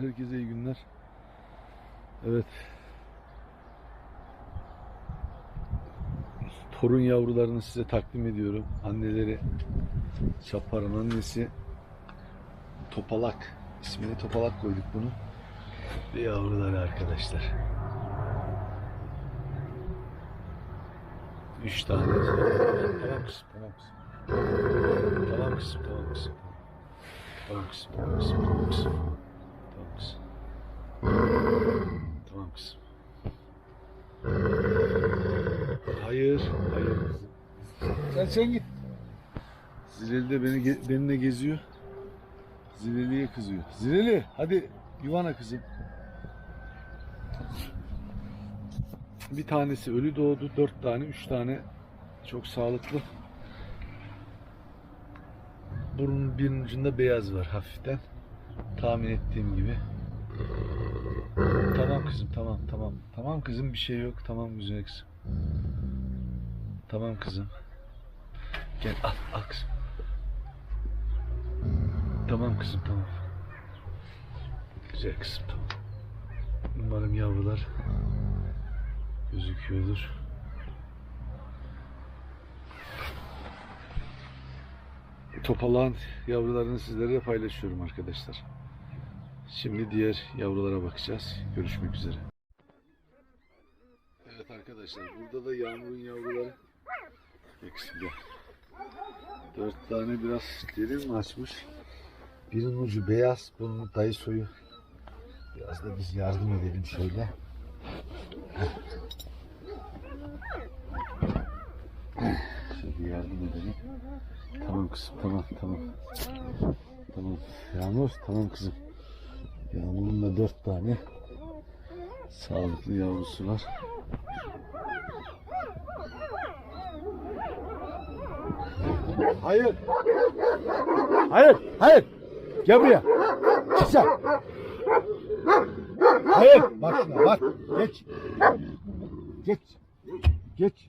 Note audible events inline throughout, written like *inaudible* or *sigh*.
Herkese iyi günler. Evet. Torun yavrularını size takdim ediyorum. Anneleri Çapar'ın annesi Topalak. İsmini Topalak koyduk bunu. Ve yavruları arkadaşlar. Üç tane. Tamam kızım, tamam kızım. Tamam kızım, tamam kızım. Tamam kızım, tamam kızım, tamam kızım. Tamam kızım. Hayır, hayır. Sen sen git. Zileli de beni ge- benimle geziyor. Zileli'ye kızıyor. Zileli hadi yuvana kızım. Bir tanesi ölü doğdu. Dört tane, üç tane çok sağlıklı. Burnun birinin ucunda beyaz var hafiften. Tahmin ettiğim gibi. Tamam kızım tamam tamam. Tamam kızım bir şey yok. Tamam güzel kızım. Tamam kızım. Gel al al kızım. Tamam kızım tamam. Güzel kızım tamam. Umarım yavrular gözüküyordur. Topalağın yavrularını sizlerle paylaşıyorum arkadaşlar. Şimdi diğer yavrulara bakacağız. Görüşmek üzere. Evet arkadaşlar burada da Yağmur'un yavruları. Gel. Dört tane biraz derin açmış? Birinin ucu beyaz, bunun dayı soyu. Biraz da biz yardım edelim şöyle. Şöyle yardım edelim. Tamam kızım, tamam, tamam. Tamam. Yağmur, tamam kızım. Yağmur'un da dört tane sağlıklı yavrusu var. Hayır. Hayır, hayır. Gel buraya. Çık sen. Hayır. Bak şuna bak. Geç. Geç. Geç.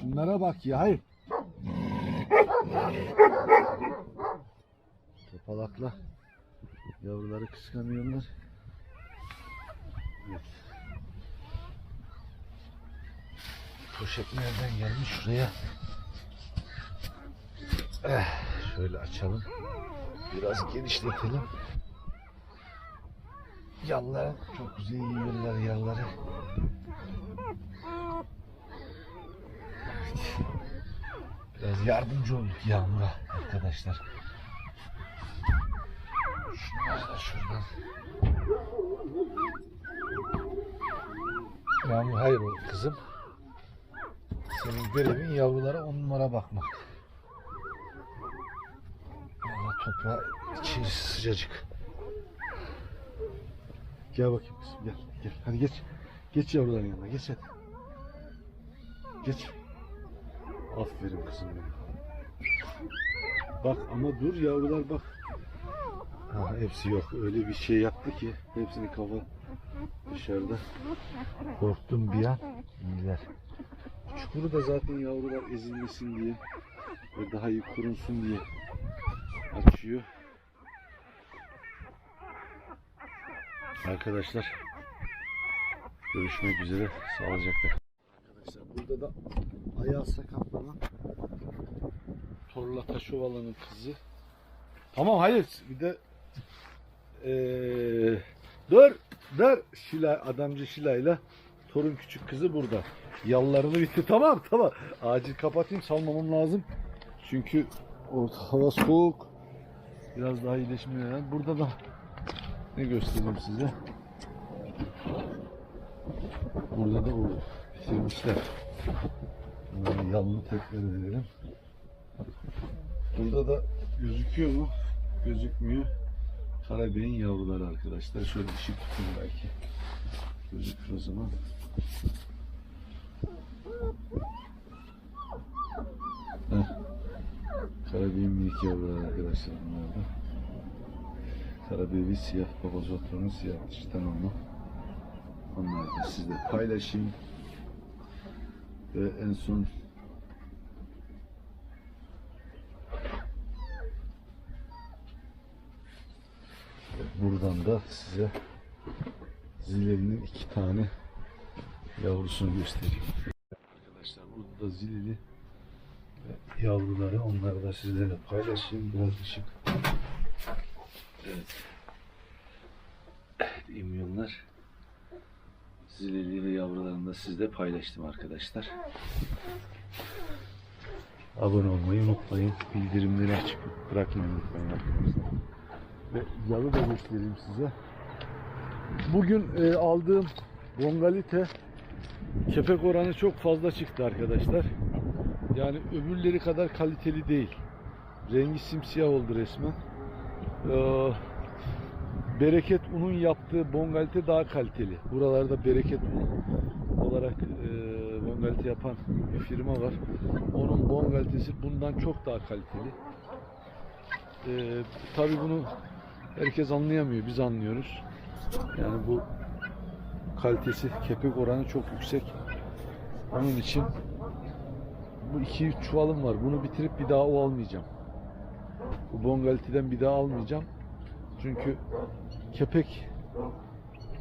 Şunlara bak ya. Hayır. Topalakla yavruları kıskanıyorlar. Evet. Poşet nereden gelmiş şuraya? Eh, şöyle açalım. Biraz genişletelim. Yallar çok güzel yiyorlar yalları. Biraz yardımcı olduk Yağmur'a arkadaşlar. Şunları da şuradan. Kızım. Senin görevin yavrulara on numara bakmak. Valla toprağı içi sıcacık. Gel bakayım kızım gel. Gel hadi geç. Geç yavruların yanına geç hadi. Geç. Aferin kızım benim. Bak ama dur yavrular bak. Ha, hepsi yok. Öyle bir şey yaptı ki hepsini kafa dışarıda. Korktum bir an. İyiler. Çukuru da zaten yavrular ezilmesin diye ve daha iyi korunsun diye açıyor. Arkadaşlar görüşmek üzere. Sağlıcakla. Arkadaşlar burada da ayağı sakatlanan Torla Taşovalı'nın kızı. Tamam hayır bir de eee dur dur Şila adamcı Şila'yla torun küçük kızı burada. Yallarını bitti *laughs* tamam tamam. Acil kapatayım salmamam lazım. Çünkü o hava soğuk. Biraz daha iyileşmeye lazım. Burada da ne göstereyim size. Burada da o bitirmişler. Bunları yalını tekrar edelim. Burada da gözüküyor mu? Gözükmüyor. Karabey'in yavruları arkadaşlar. Şöyle ışık tutun belki. Gözükür o zaman. Karabey'in minik yavruları arkadaşlar bunlar da. Karabey bir siyah papazotronun siyah dışı tamamı. Onları da sizle paylaşayım. Ve en son da size zilelinin iki tane yavrusunu göstereyim. Arkadaşlar burada da zileli ve yavruları onları da sizlerle paylaşayım. Biraz ışık. Evet. İmyonlar zileli yavrularını da sizle paylaştım arkadaşlar. Abone olmayı unutmayın. Bildirimleri açıp bırakmayı unutmayın arkadaşlar. Ve yalı da göstereyim size. Bugün e, aldığım bongalite kepek oranı çok fazla çıktı arkadaşlar. Yani öbürleri kadar kaliteli değil. Rengi simsiyah oldu resmen. Ee, bereket unun yaptığı bongalite daha kaliteli. Buralarda bereket un olarak e, bongalite yapan bir firma var. Onun bongalitesi bundan çok daha kaliteli. Ee, Tabi bunu herkes anlayamıyor. Biz anlıyoruz. Yani bu kalitesi, kepek oranı çok yüksek. Onun için bu iki üç çuvalım var. Bunu bitirip bir daha o almayacağım. Bu bongaliteden bir daha almayacağım. Çünkü kepek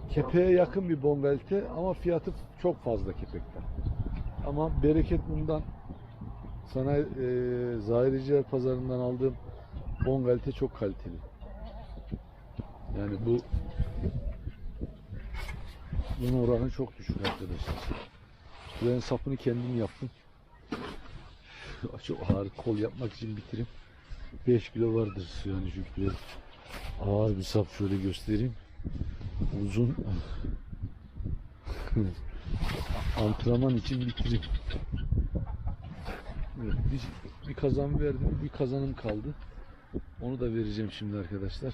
kepeğe yakın bir bongalite ama fiyatı çok fazla kepekten. Ama bereket bundan sana e, zahiriciler pazarından aldığım bongalite çok kaliteli. Yani bu bunun oranı çok düşük arkadaşlar. Ben sapını kendim yaptım. Çok ağır kol yapmak için bitireyim. 5 kilo vardır yani çünkü ağır bir sap şöyle göstereyim. Uzun *laughs* antrenman için bitireyim. Evet, bir, bir kazan verdim, bir kazanım kaldı. Onu da vereceğim şimdi arkadaşlar.